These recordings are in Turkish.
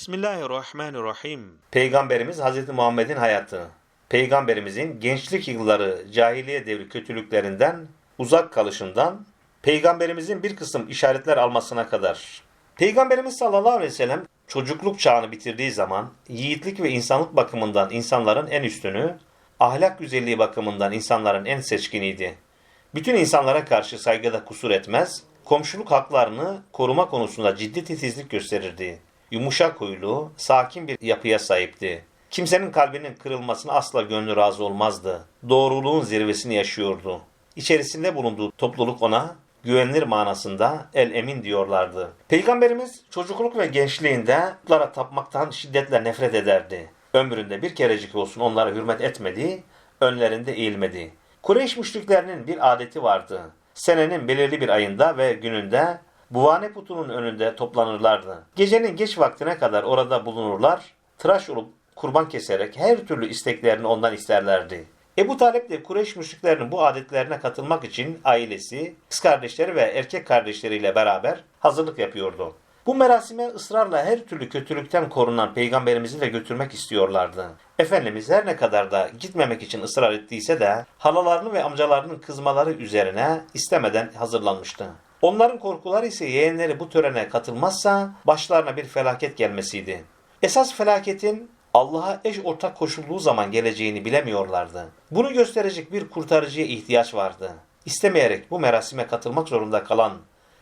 Bismillahirrahmanirrahim. Peygamberimiz Hz. Muhammed'in hayatı. Peygamberimizin gençlik yılları cahiliye devri kötülüklerinden, uzak kalışından, Peygamberimizin bir kısım işaretler almasına kadar. Peygamberimiz sallallahu aleyhi ve sellem çocukluk çağını bitirdiği zaman yiğitlik ve insanlık bakımından insanların en üstünü, ahlak güzelliği bakımından insanların en seçkiniydi. Bütün insanlara karşı saygıda kusur etmez, komşuluk haklarını koruma konusunda ciddi titizlik gösterirdi. Yumuşak huylu, sakin bir yapıya sahipti. Kimsenin kalbinin kırılmasına asla gönlü razı olmazdı. Doğruluğun zirvesini yaşıyordu. İçerisinde bulunduğu topluluk ona güvenilir manasında el emin diyorlardı. Peygamberimiz çocukluk ve gençliğinde putlara tapmaktan şiddetle nefret ederdi. Ömründe bir kerecik olsun onlara hürmet etmedi, önlerinde eğilmedi. Kureyş müşriklerinin bir adeti vardı. Senenin belirli bir ayında ve gününde Buvane putunun önünde toplanırlardı. Gecenin geç vaktine kadar orada bulunurlar, tıraş olup kurban keserek her türlü isteklerini ondan isterlerdi. Ebu Talip de Kureyş müşriklerinin bu adetlerine katılmak için ailesi, kız kardeşleri ve erkek kardeşleriyle beraber hazırlık yapıyordu. Bu merasime ısrarla her türlü kötülükten korunan peygamberimizi de götürmek istiyorlardı. Efendimiz her ne kadar da gitmemek için ısrar ettiyse de halalarını ve amcalarının kızmaları üzerine istemeden hazırlanmıştı. Onların korkuları ise yeğenleri bu törene katılmazsa başlarına bir felaket gelmesiydi. Esas felaketin Allah'a eş ortak koşulduğu zaman geleceğini bilemiyorlardı. Bunu gösterecek bir kurtarıcıya ihtiyaç vardı. İstemeyerek bu merasime katılmak zorunda kalan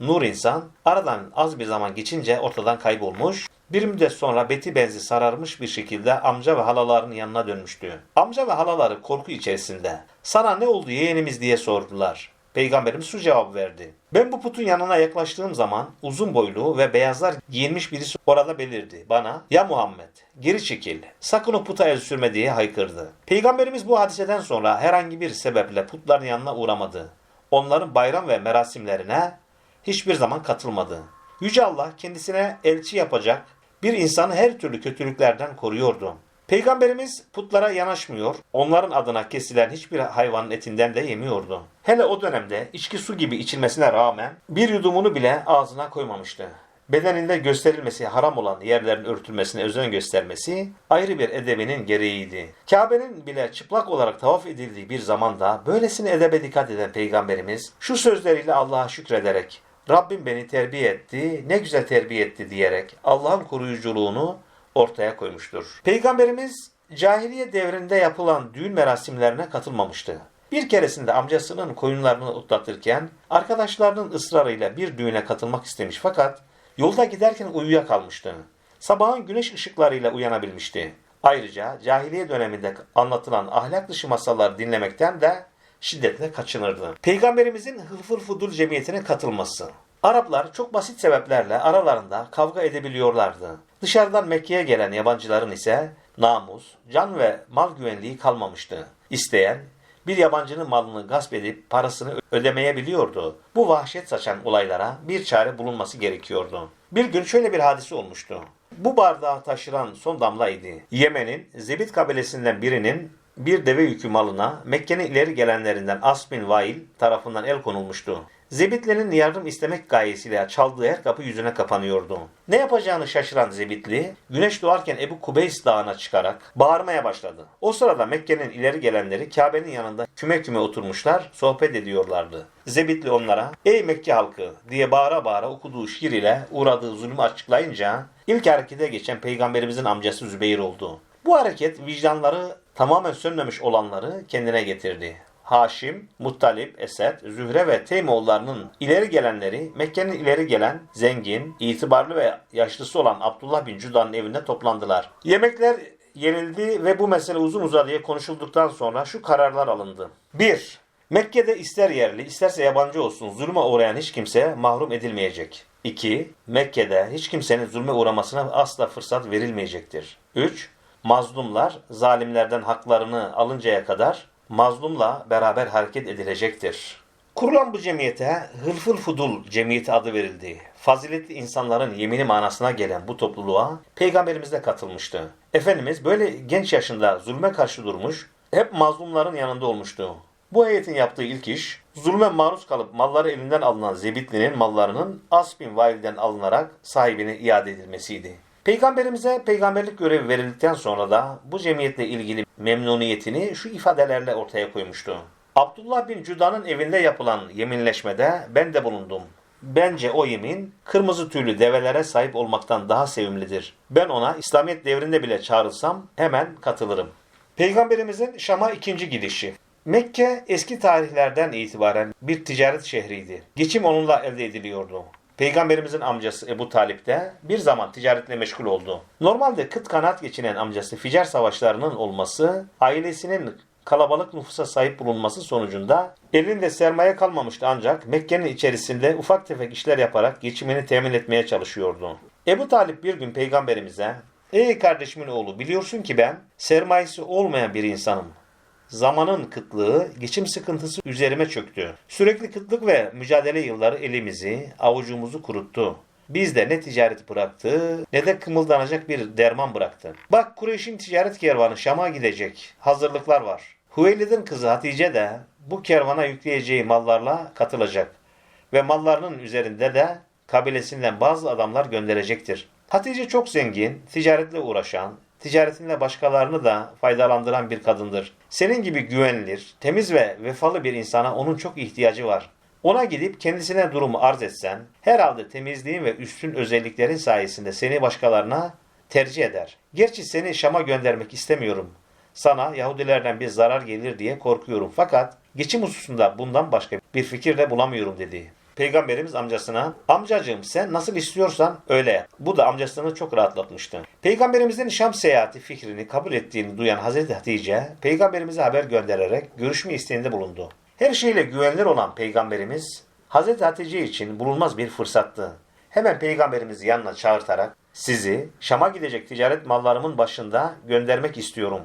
Nur insan aradan az bir zaman geçince ortadan kaybolmuş, bir müddet sonra beti benzi sararmış bir şekilde amca ve halalarının yanına dönmüştü. Amca ve halaları korku içerisinde sana ne oldu yeğenimiz diye sordular. Peygamberimiz şu cevabı verdi. Ben bu putun yanına yaklaştığım zaman uzun boylu ve beyazlar giyinmiş birisi orada belirdi. Bana ya Muhammed geri çekil sakın o puta el sürme diye haykırdı. Peygamberimiz bu hadiseden sonra herhangi bir sebeple putların yanına uğramadı. Onların bayram ve merasimlerine hiçbir zaman katılmadı. Yüce Allah kendisine elçi yapacak bir insanı her türlü kötülüklerden koruyordu. Peygamberimiz putlara yanaşmıyor, onların adına kesilen hiçbir hayvanın etinden de yemiyordu. Hele o dönemde içki su gibi içilmesine rağmen bir yudumunu bile ağzına koymamıştı. Bedeninde gösterilmesi haram olan yerlerin örtülmesine özen göstermesi ayrı bir edebinin gereğiydi. Kabe'nin bile çıplak olarak tavaf edildiği bir zamanda böylesine edebe dikkat eden Peygamberimiz şu sözleriyle Allah'a şükrederek Rabbim beni terbiye etti, ne güzel terbiye etti diyerek Allah'ın koruyuculuğunu ortaya koymuştur. Peygamberimiz cahiliye devrinde yapılan düğün merasimlerine katılmamıştı. Bir keresinde amcasının koyunlarını otlatırken arkadaşlarının ısrarıyla bir düğüne katılmak istemiş fakat yolda giderken uyuyakalmıştı. Sabahın güneş ışıklarıyla uyanabilmişti. Ayrıca cahiliye döneminde anlatılan ahlak dışı masalları dinlemekten de şiddetle kaçınırdı. Peygamberimizin Hılfır Fudul cemiyetine katılması. Araplar çok basit sebeplerle aralarında kavga edebiliyorlardı. Dışarıdan Mekke'ye gelen yabancıların ise namus, can ve mal güvenliği kalmamıştı. İsteyen bir yabancının malını gasp edip parasını ödemeyebiliyordu. Bu vahşet saçan olaylara bir çare bulunması gerekiyordu. Bir gün şöyle bir hadise olmuştu. Bu bardağı taşıran son damlaydı. Yemen'in Zebit kabilesinden birinin bir deve yükü malına Mekke'nin ileri gelenlerinden As bin Vail tarafından el konulmuştu. Zebitli'nin yardım istemek gayesiyle çaldığı her kapı yüzüne kapanıyordu. Ne yapacağını şaşıran Zebitli, güneş doğarken Ebu Kubeys dağına çıkarak bağırmaya başladı. O sırada Mekke'nin ileri gelenleri Kabe'nin yanında küme küme oturmuşlar, sohbet ediyorlardı. Zebitli onlara, ''Ey Mekke halkı!'' diye bağıra bağıra okuduğu şiir ile uğradığı zulmü açıklayınca ilk harekete geçen peygamberimizin amcası Zübeyir oldu. Bu hareket vicdanları tamamen sönmemiş olanları kendine getirdi. Haşim, Muttalip, Esed, Zühre ve Teymoğullarının ileri gelenleri Mekke'nin ileri gelen, zengin, itibarlı ve yaşlısı olan Abdullah bin Cuda'nın evinde toplandılar. Yemekler yenildi ve bu mesele uzun uzadıya konuşulduktan sonra şu kararlar alındı. 1. Mekke'de ister yerli isterse yabancı olsun zulme uğrayan hiç kimse mahrum edilmeyecek. 2. Mekke'de hiç kimsenin zulme uğramasına asla fırsat verilmeyecektir. 3. Mazlumlar zalimlerden haklarını alıncaya kadar mazlumla beraber hareket edilecektir. Kurulan bu cemiyete Hılfıl Fudul Cemiyeti adı verildi. Faziletli insanların yemini manasına gelen bu topluluğa Peygamberimiz de katılmıştı. Efendimiz böyle genç yaşında zulme karşı durmuş, hep mazlumların yanında olmuştu. Bu heyetin yaptığı ilk iş, zulme maruz kalıp malları elinden alınan Zebitli'nin mallarının As bin Vail'den alınarak sahibine iade edilmesiydi. Peygamberimize peygamberlik görevi verildikten sonra da bu cemiyetle ilgili memnuniyetini şu ifadelerle ortaya koymuştu. Abdullah bin Cuda'nın evinde yapılan yeminleşmede ben de bulundum. Bence o yemin kırmızı tüylü develere sahip olmaktan daha sevimlidir. Ben ona İslamiyet devrinde bile çağrılsam hemen katılırım. Peygamberimizin Şam'a ikinci gidişi. Mekke eski tarihlerden itibaren bir ticaret şehriydi. Geçim onunla elde ediliyordu. Peygamberimizin amcası Ebu Talip de bir zaman ticaretle meşgul oldu. Normalde kıt kanaat geçinen amcası Ficar savaşlarının olması, ailesinin kalabalık nüfusa sahip bulunması sonucunda elinde sermaye kalmamıştı ancak Mekke'nin içerisinde ufak tefek işler yaparak geçimini temin etmeye çalışıyordu. Ebu Talip bir gün peygamberimize Ey kardeşimin oğlu biliyorsun ki ben sermayesi olmayan bir insanım. Zamanın kıtlığı, geçim sıkıntısı üzerime çöktü. Sürekli kıtlık ve mücadele yılları elimizi, avucumuzu kuruttu. Bizde ne ticaret bıraktı ne de kımıldanacak bir derman bıraktı. Bak Kureyş'in ticaret kervanı Şam'a gidecek. Hazırlıklar var. Hüveylid'in kızı Hatice de bu kervana yükleyeceği mallarla katılacak. Ve mallarının üzerinde de kabilesinden bazı adamlar gönderecektir. Hatice çok zengin, ticaretle uğraşan, ticaretinde başkalarını da faydalandıran bir kadındır. Senin gibi güvenilir, temiz ve vefalı bir insana onun çok ihtiyacı var. Ona gidip kendisine durumu arz etsen, herhalde temizliğin ve üstün özelliklerin sayesinde seni başkalarına tercih eder. Gerçi seni Şam'a göndermek istemiyorum. Sana Yahudilerden bir zarar gelir diye korkuyorum. Fakat geçim hususunda bundan başka bir fikir de bulamıyorum dedi. Peygamberimiz amcasına amcacığım sen nasıl istiyorsan öyle yap. Bu da amcasını çok rahatlatmıştı. Peygamberimizin Şam seyahati fikrini kabul ettiğini duyan Hazreti Hatice peygamberimize haber göndererek görüşme isteğinde bulundu. Her şeyle güvenilir olan peygamberimiz Hazreti Hatice için bulunmaz bir fırsattı. Hemen peygamberimizi yanına çağırtarak sizi Şam'a gidecek ticaret mallarımın başında göndermek istiyorum.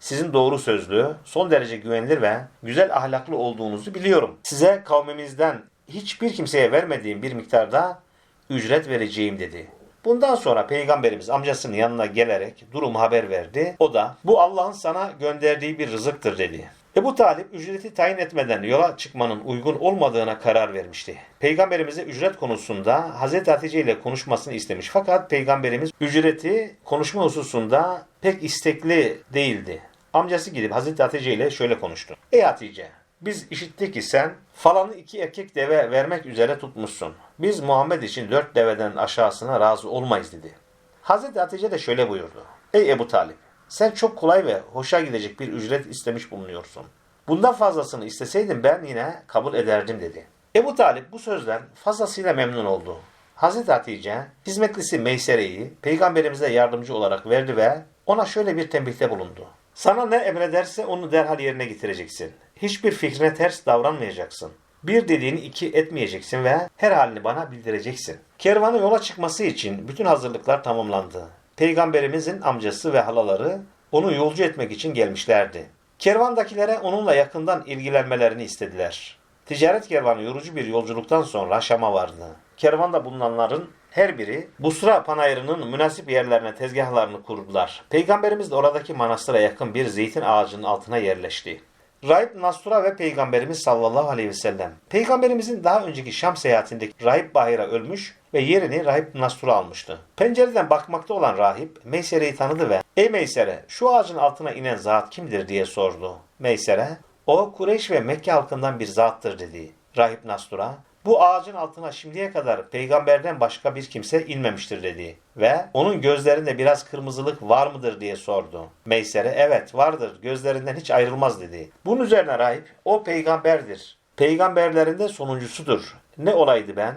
Sizin doğru sözlü, son derece güvenilir ve güzel ahlaklı olduğunuzu biliyorum. Size kavmimizden hiçbir kimseye vermediğim bir miktarda ücret vereceğim dedi. Bundan sonra peygamberimiz amcasının yanına gelerek durumu haber verdi. O da bu Allah'ın sana gönderdiği bir rızıktır dedi. Ebu Talip ücreti tayin etmeden yola çıkmanın uygun olmadığına karar vermişti. Peygamberimize ücret konusunda Hazreti Hatice ile konuşmasını istemiş. Fakat peygamberimiz ücreti konuşma hususunda pek istekli değildi. Amcası gidip Hazreti Hatice ile şöyle konuştu. Ey Hatice biz işittik ki sen falanı iki erkek deve vermek üzere tutmuşsun. Biz Muhammed için dört deveden aşağısına razı olmayız dedi. Hazreti Hatice de şöyle buyurdu. Ey Ebu Talip sen çok kolay ve hoşa gidecek bir ücret istemiş bulunuyorsun. Bundan fazlasını isteseydin ben yine kabul ederdim dedi. Ebu Talip bu sözden fazlasıyla memnun oldu. Hazreti Hatice hizmetlisi Meysere'yi peygamberimize yardımcı olarak verdi ve ona şöyle bir tembihte bulundu. Sana ne emrederse onu derhal yerine getireceksin. Hiçbir fikrine ters davranmayacaksın. Bir dediğini iki etmeyeceksin ve her halini bana bildireceksin. Kervanın yola çıkması için bütün hazırlıklar tamamlandı. Peygamberimizin amcası ve halaları onu yolcu etmek için gelmişlerdi. Kervandakilere onunla yakından ilgilenmelerini istediler. Ticaret kervanı yorucu bir yolculuktan sonra Şam'a vardı. Kervanda bulunanların her biri Busra panayırının münasip yerlerine tezgahlarını kurdular. Peygamberimiz de oradaki manastıra yakın bir zeytin ağacının altına yerleşti. Rahip Nastura ve Peygamberimiz sallallahu aleyhi ve sellem. Peygamberimizin daha önceki Şam seyahatindeki Rahip Bahira ölmüş ve yerini Rahip Nastura almıştı. Pencereden bakmakta olan rahip Meysere'yi tanıdı ve ''Ey Meysere şu ağacın altına inen zat kimdir?'' diye sordu. Meysere ''O Kureyş ve Mekke halkından bir zattır'' dedi. Rahip Nastura bu ağacın altına şimdiye kadar peygamberden başka bir kimse inmemiştir dedi. Ve onun gözlerinde biraz kırmızılık var mıdır diye sordu. Meysere evet vardır gözlerinden hiç ayrılmaz dedi. Bunun üzerine rahip o peygamberdir. Peygamberlerin de sonuncusudur. Ne olaydı ben?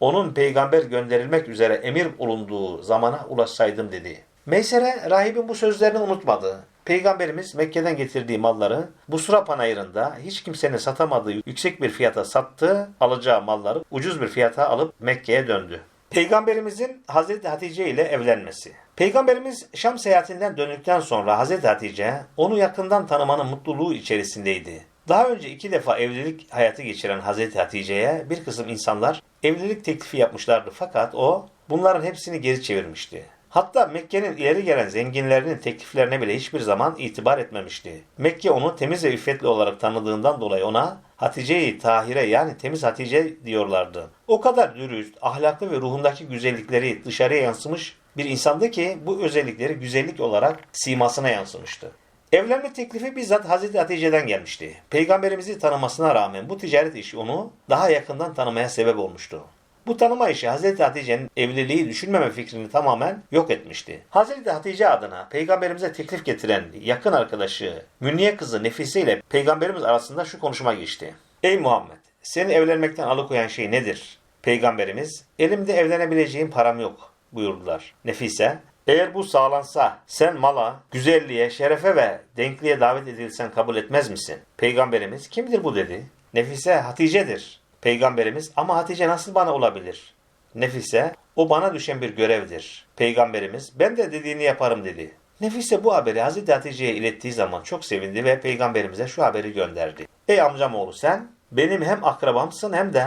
Onun peygamber gönderilmek üzere emir olunduğu zamana ulaşsaydım dedi. Meysere rahibin bu sözlerini unutmadı. Peygamberimiz Mekke'den getirdiği malları Busra panayırında hiç kimsenin satamadığı yüksek bir fiyata sattı, alacağı malları ucuz bir fiyata alıp Mekke'ye döndü. Peygamberimizin Hazreti Hatice ile evlenmesi. Peygamberimiz Şam seyahatinden döndükten sonra Hazreti Hatice onu yakından tanımanın mutluluğu içerisindeydi. Daha önce iki defa evlilik hayatı geçiren Hazreti Hatice'ye bir kısım insanlar evlilik teklifi yapmışlardı fakat o bunların hepsini geri çevirmişti. Hatta Mekke'nin ileri gelen zenginlerinin tekliflerine bile hiçbir zaman itibar etmemişti. Mekke onu temiz ve iffetli olarak tanıdığından dolayı ona Hatice-i Tahire yani temiz Hatice diyorlardı. O kadar dürüst, ahlaklı ve ruhundaki güzellikleri dışarıya yansımış bir insandı ki bu özellikleri güzellik olarak simasına yansımıştı. Evlenme teklifi bizzat Hazreti Hatice'den gelmişti. Peygamberimizi tanımasına rağmen bu ticaret işi onu daha yakından tanımaya sebep olmuştu. Bu tanıma işi Hazreti Hatice'nin evliliği düşünmeme fikrini tamamen yok etmişti. Hazreti Hatice adına peygamberimize teklif getiren yakın arkadaşı Münniye kızı Nefise ile peygamberimiz arasında şu konuşma geçti. Ey Muhammed! Seni evlenmekten alıkoyan şey nedir? Peygamberimiz, elimde evlenebileceğim param yok buyurdular. Nefise, eğer bu sağlansa sen mala, güzelliğe, şerefe ve denkliğe davet edilsen kabul etmez misin? Peygamberimiz kimdir bu dedi. Nefise Hatice'dir. Peygamberimiz ama Hatice nasıl bana olabilir? Nefise o bana düşen bir görevdir. Peygamberimiz ben de dediğini yaparım dedi. Nefise bu haberi Hazreti Hatice'ye ilettiği zaman çok sevindi ve peygamberimize şu haberi gönderdi. Ey amcamoğlu sen benim hem akrabamsın hem de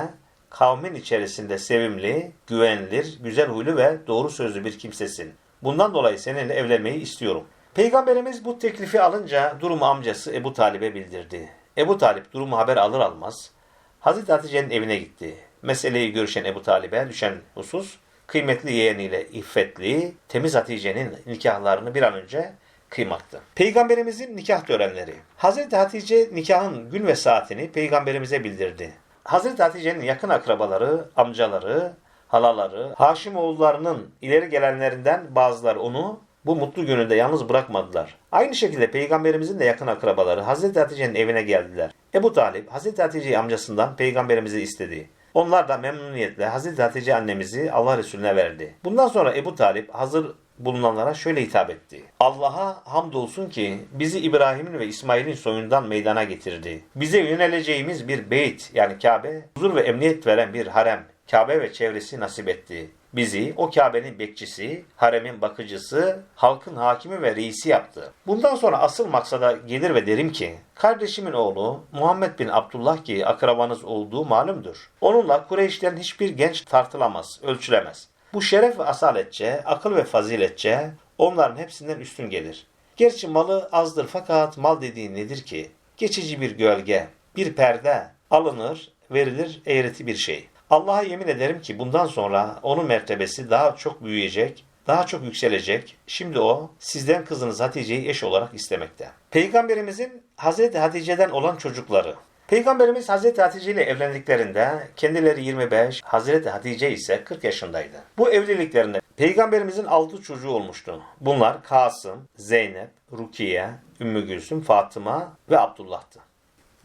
kavmin içerisinde sevimli, güvenilir, güzel huylu ve doğru sözlü bir kimsesin. Bundan dolayı seninle evlenmeyi istiyorum. Peygamberimiz bu teklifi alınca durumu amcası Ebu Talib'e bildirdi. Ebu Talip durumu haber alır almaz Hazreti Hatice'nin evine gitti. Meseleyi görüşen Ebu Talib'e düşen husus kıymetli yeğeniyle iffetli, temiz Hatice'nin nikahlarını bir an önce kıymaktı. Peygamberimizin nikah törenleri. Hazreti Hatice nikahın gün ve saatini peygamberimize bildirdi. Hazreti Hatice'nin yakın akrabaları, amcaları, halaları, Haşimoğullarının ileri gelenlerinden bazıları onu bu mutlu gününde yalnız bırakmadılar. Aynı şekilde peygamberimizin de yakın akrabaları Hazreti Hatice'nin evine geldiler. Ebu Talip Hazreti Hatice'yi amcasından peygamberimizi istedi. Onlar da memnuniyetle Hazreti Hatice annemizi Allah Resulüne verdi. Bundan sonra Ebu Talip hazır bulunanlara şöyle hitap etti. Allah'a hamdolsun ki bizi İbrahim'in ve İsmail'in soyundan meydana getirdi. Bize yöneleceğimiz bir beyt yani Kabe, huzur ve emniyet veren bir harem, Kabe ve çevresi nasip etti. Bizi o Kabe'nin bekçisi, haremin bakıcısı, halkın hakimi ve reisi yaptı. Bundan sonra asıl maksada gelir ve derim ki, kardeşimin oğlu Muhammed bin Abdullah ki akrabanız olduğu malumdur. Onunla Kureyş'ten hiçbir genç tartılamaz, ölçülemez. Bu şeref ve asaletçe, akıl ve faziletçe onların hepsinden üstün gelir. Gerçi malı azdır fakat mal dediğin nedir ki? Geçici bir gölge, bir perde, alınır, verilir eğreti bir şey. Allah'a yemin ederim ki bundan sonra onun mertebesi daha çok büyüyecek, daha çok yükselecek. Şimdi o sizden kızınız Hatice'yi eş olarak istemekte. Peygamberimizin Hazreti Hatice'den olan çocukları. Peygamberimiz Hazreti Hatice ile evlendiklerinde kendileri 25, Hazreti Hatice ise 40 yaşındaydı. Bu evliliklerinde Peygamberimizin 6 çocuğu olmuştu. Bunlar Kasım, Zeynep, Rukiye, Ümmü Gülsüm, Fatıma ve Abdullah'tı.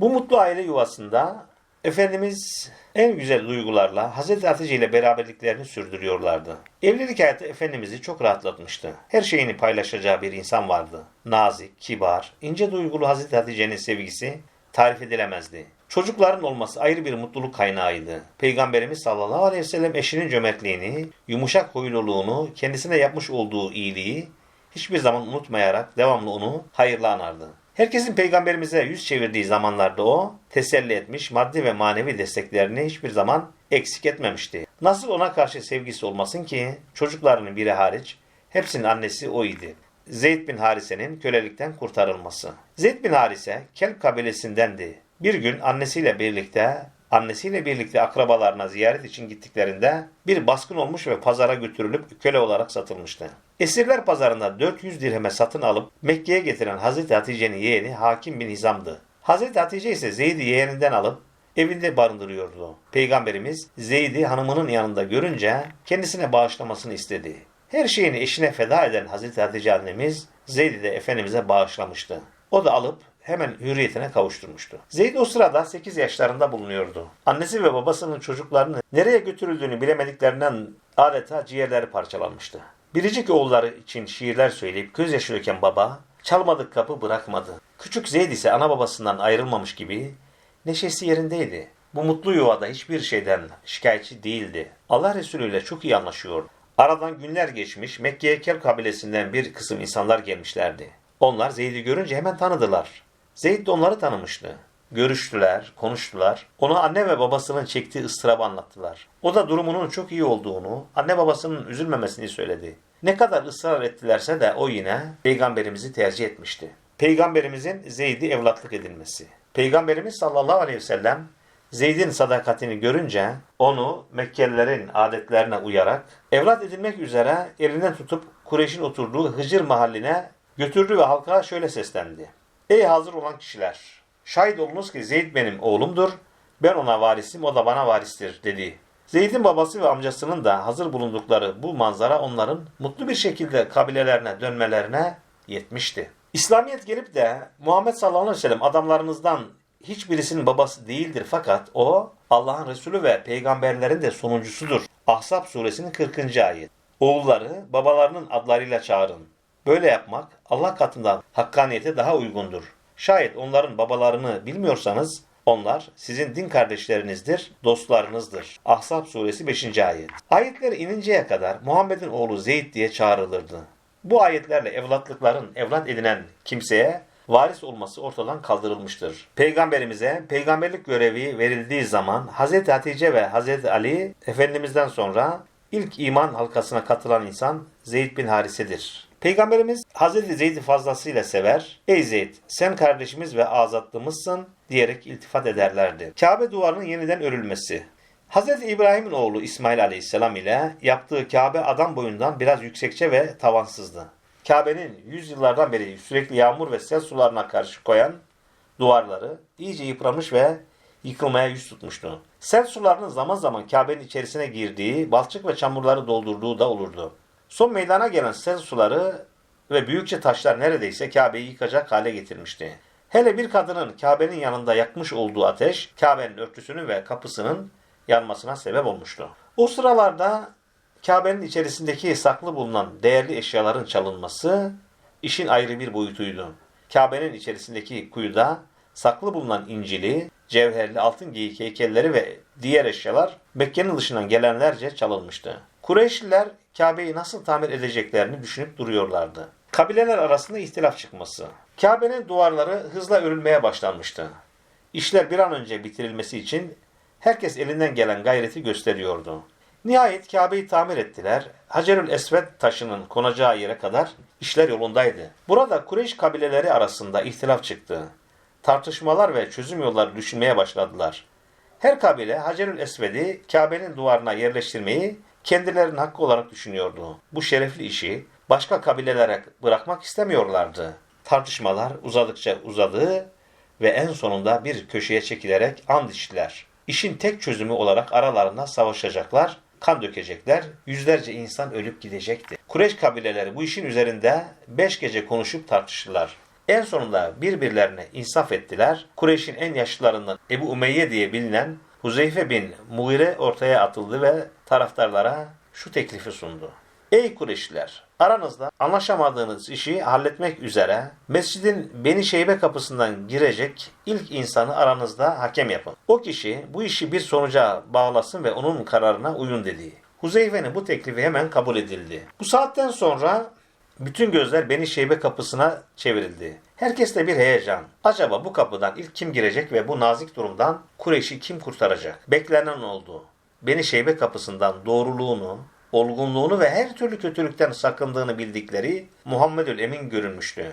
Bu mutlu aile yuvasında Efendimiz en güzel duygularla Hazreti Hatice ile beraberliklerini sürdürüyorlardı. Evlilik hayatı Efendimiz'i çok rahatlatmıştı. Her şeyini paylaşacağı bir insan vardı. Nazik, kibar, ince duygulu Hazreti Hatice'nin sevgisi tarif edilemezdi. Çocukların olması ayrı bir mutluluk kaynağıydı. Peygamberimiz sallallahu aleyhi ve sellem eşinin cömertliğini, yumuşak huyluluğunu, kendisine yapmış olduğu iyiliği hiçbir zaman unutmayarak devamlı onu hayırla anardı. Herkesin peygamberimize yüz çevirdiği zamanlarda o teselli etmiş, maddi ve manevi desteklerini hiçbir zaman eksik etmemişti. Nasıl ona karşı sevgisi olmasın ki çocuklarının biri hariç hepsinin annesi o idi. Zeyd bin Harise'nin kölelikten kurtarılması. Zeyd bin Harise Kelp kabilesindendi. Bir gün annesiyle birlikte annesiyle birlikte akrabalarına ziyaret için gittiklerinde bir baskın olmuş ve pazara götürülüp köle olarak satılmıştı. Esirler pazarında 400 dirheme satın alıp Mekke'ye getiren Hazreti Hatice'nin yeğeni Hakim bin Hizam'dı. Hazreti Hatice ise Zeyd'i yeğeninden alıp evinde barındırıyordu. Peygamberimiz Zeyd'i hanımının yanında görünce kendisine bağışlamasını istedi. Her şeyini eşine feda eden Hazreti Hatice annemiz Zeyd'i de Efendimiz'e bağışlamıştı. O da alıp hemen hürriyetine kavuşturmuştu. Zeyd o sırada 8 yaşlarında bulunuyordu. Annesi ve babasının çocuklarını nereye götürüldüğünü bilemediklerinden adeta ciğerleri parçalanmıştı. Biricik oğulları için şiirler söyleyip gözyaşı döken baba, çalmadık kapı bırakmadı. Küçük Zeyd ise ana babasından ayrılmamış gibi neşesi yerindeydi. Bu mutlu yuvada hiçbir şeyden şikayetçi değildi. Allah Resulü ile çok iyi anlaşıyordu. Aradan günler geçmiş Mekke'ye Kel kabilesinden bir kısım insanlar gelmişlerdi. Onlar Zeyd'i görünce hemen tanıdılar. Zeyd de onları tanımıştı. Görüştüler, konuştular. Ona anne ve babasının çektiği ıstırabı anlattılar. O da durumunun çok iyi olduğunu, anne babasının üzülmemesini söyledi. Ne kadar ısrar ettilerse de o yine peygamberimizi tercih etmişti. Peygamberimizin Zeyd'i evlatlık edilmesi. Peygamberimiz sallallahu aleyhi ve sellem Zeyd'in sadakatini görünce onu Mekkelilerin adetlerine uyarak evlat edinmek üzere elinden tutup Kureyş'in oturduğu Hıcır mahalline götürdü ve halka şöyle seslendi. Ey hazır olan kişiler! Şahit olunuz ki Zeyd benim oğlumdur. Ben ona varisim, o da bana varistir dedi. Zeyd'in babası ve amcasının da hazır bulundukları bu manzara onların mutlu bir şekilde kabilelerine dönmelerine yetmişti. İslamiyet gelip de Muhammed sallallahu aleyhi ve sellem adamlarınızdan hiçbirisinin babası değildir fakat o Allah'ın Resulü ve peygamberlerin de sonuncusudur. Ahzab suresinin 40. ayet. Oğulları babalarının adlarıyla çağırın. Böyle yapmak Allah katında hakkaniyete daha uygundur. Şayet onların babalarını bilmiyorsanız onlar sizin din kardeşlerinizdir, dostlarınızdır. Ahzab suresi 5. ayet. Ayetler ininceye kadar Muhammed'in oğlu Zeyd diye çağrılırdı. Bu ayetlerle evlatlıkların evlat edinen kimseye varis olması ortadan kaldırılmıştır. Peygamberimize peygamberlik görevi verildiği zaman Hz. Hatice ve Hz. Ali Efendimiz'den sonra ilk iman halkasına katılan insan Zeyd bin Harise'dir. Peygamberimiz Hz. Zeyd'i fazlasıyla sever. Ey Zeyd sen kardeşimiz ve azatlımızsın diyerek iltifat ederlerdi. Kabe duvarının yeniden örülmesi. Hz. İbrahim'in oğlu İsmail Aleyhisselam ile yaptığı Kabe adam boyundan biraz yüksekçe ve tavansızdı. Kabe'nin yüzyıllardan beri sürekli yağmur ve sel sularına karşı koyan duvarları iyice yıpranmış ve yıkılmaya yüz tutmuştu. Sel sularının zaman zaman Kabe'nin içerisine girdiği, balçık ve çamurları doldurduğu da olurdu. Son meydana gelen sel suları ve büyükçe taşlar neredeyse Kabe'yi yıkacak hale getirmişti. Hele bir kadının Kabe'nin yanında yakmış olduğu ateş, Kabe'nin örtüsünün ve kapısının yanmasına sebep olmuştu. O sıralarda Kabe'nin içerisindeki saklı bulunan değerli eşyaların çalınması işin ayrı bir boyutuydu. Kabe'nin içerisindeki kuyuda saklı bulunan incili, cevherli altın geyik heykelleri ve diğer eşyalar Mekke'nin dışından gelenlerce çalınmıştı. Kureyşliler Kabe'yi nasıl tamir edeceklerini düşünüp duruyorlardı. Kabileler arasında ihtilaf çıkması. Kabe'nin duvarları hızla örülmeye başlanmıştı. İşler bir an önce bitirilmesi için herkes elinden gelen gayreti gösteriyordu. Nihayet Kabe'yi tamir ettiler. Hacerül Esved taşının konacağı yere kadar işler yolundaydı. Burada Kureyş kabileleri arasında ihtilaf çıktı. Tartışmalar ve çözüm yolları düşünmeye başladılar. Her kabile Hacerül Esved'i Kabe'nin duvarına yerleştirmeyi kendilerinin hakkı olarak düşünüyordu. Bu şerefli işi başka kabilelere bırakmak istemiyorlardı. Tartışmalar uzadıkça uzadı ve en sonunda bir köşeye çekilerek and içtiler. İşin tek çözümü olarak aralarında savaşacaklar, kan dökecekler, yüzlerce insan ölüp gidecekti. Kureyş kabileleri bu işin üzerinde beş gece konuşup tartıştılar. En sonunda birbirlerine insaf ettiler. Kureyş'in en yaşlılarından Ebu Umeyye diye bilinen Huzeyfe bin Mughire ortaya atıldı ve taraftarlara şu teklifi sundu. Ey Kureyşliler! Aranızda anlaşamadığınız işi halletmek üzere mescidin Beni Şeybe kapısından girecek ilk insanı aranızda hakem yapın. O kişi bu işi bir sonuca bağlasın ve onun kararına uyun dedi. Huzeyfe'nin bu teklifi hemen kabul edildi. Bu saatten sonra bütün gözler Beni Şeybe kapısına çevrildi. Herkeste bir heyecan. Acaba bu kapıdan ilk kim girecek ve bu nazik durumdan Kureyş'i kim kurtaracak? Beklenen oldu. Beni Şeybe kapısından doğruluğunu, olgunluğunu ve her türlü kötülükten sakındığını bildikleri Muhammedül Emin görünmüştü.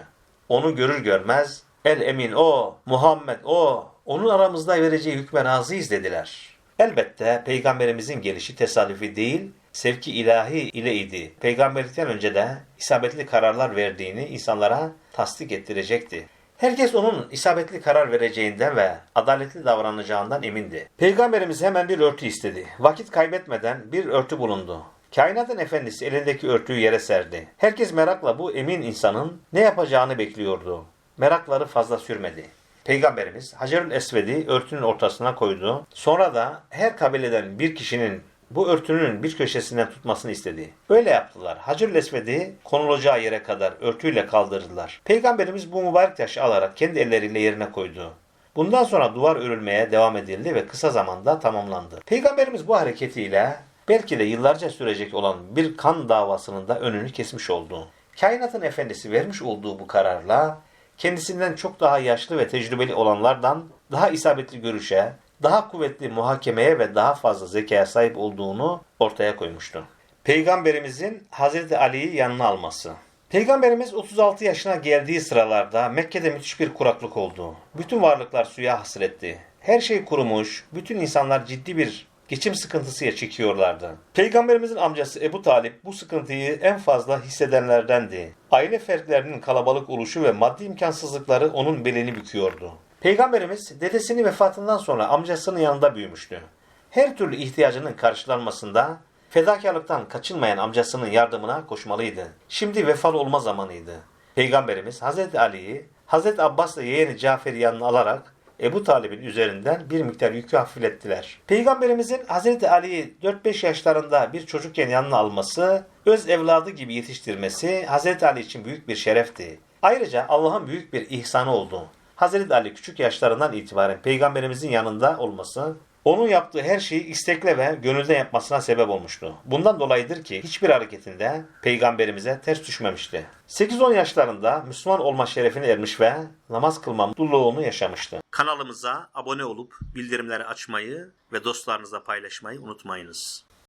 Onu görür görmez El Emin o, Muhammed o, onun aramızda vereceği hükme razıyız dediler. Elbette peygamberimizin gelişi tesadüfi değil, sevki ilahi ile idi. Peygamberlikten önce de isabetli kararlar verdiğini insanlara tasdik ettirecekti. Herkes onun isabetli karar vereceğinden ve adaletli davranacağından emindi. Peygamberimiz hemen bir örtü istedi. Vakit kaybetmeden bir örtü bulundu. Kainatın efendisi elindeki örtüyü yere serdi. Herkes merakla bu emin insanın ne yapacağını bekliyordu. Merakları fazla sürmedi. Peygamberimiz Hacerül Esved'i örtünün ortasına koydu. Sonra da her kabileden bir kişinin bu örtünün bir köşesinden tutmasını istedi. Böyle yaptılar. Hacerül Esved'i konulacağı yere kadar örtüyle kaldırdılar. Peygamberimiz bu mübarek taşı alarak kendi elleriyle yerine koydu. Bundan sonra duvar örülmeye devam edildi ve kısa zamanda tamamlandı. Peygamberimiz bu hareketiyle belki de yıllarca sürecek olan bir kan davasının da önünü kesmiş oldu. Kainatın efendisi vermiş olduğu bu kararla kendisinden çok daha yaşlı ve tecrübeli olanlardan daha isabetli görüşe, daha kuvvetli muhakemeye ve daha fazla zekaya sahip olduğunu ortaya koymuştu. Peygamberimizin Hazreti Ali'yi yanına alması. Peygamberimiz 36 yaşına geldiği sıralarda Mekke'de müthiş bir kuraklık oldu. Bütün varlıklar suya hasretti. Her şey kurumuş, bütün insanlar ciddi bir geçim sıkıntısıya çekiyorlardı. Peygamberimizin amcası Ebu Talip bu sıkıntıyı en fazla hissedenlerdendi. Aile fertlerinin kalabalık oluşu ve maddi imkansızlıkları onun belini büküyordu. Peygamberimiz dedesinin vefatından sonra amcasının yanında büyümüştü. Her türlü ihtiyacının karşılanmasında fedakarlıktan kaçınmayan amcasının yardımına koşmalıydı. Şimdi vefalı olma zamanıydı. Peygamberimiz Hazreti Ali'yi Hazreti Abbas'la yeğeni Cafer'i yanına alarak Ebu Talib'in üzerinden bir miktar yükü hafiflettiler. Peygamberimizin Hazreti Ali'yi 4-5 yaşlarında bir çocukken yanına alması, öz evladı gibi yetiştirmesi Hazreti Ali için büyük bir şerefti. Ayrıca Allah'ın büyük bir ihsanı oldu. Hazreti Ali küçük yaşlarından itibaren peygamberimizin yanında olması, onun yaptığı her şeyi istekle ve gönülden yapmasına sebep olmuştu. Bundan dolayıdır ki hiçbir hareketinde peygamberimize ters düşmemişti. 8-10 yaşlarında Müslüman olma şerefine ermiş ve namaz kılma mutluluğunu yaşamıştı. Kanalımıza abone olup bildirimleri açmayı ve dostlarınızla paylaşmayı unutmayınız.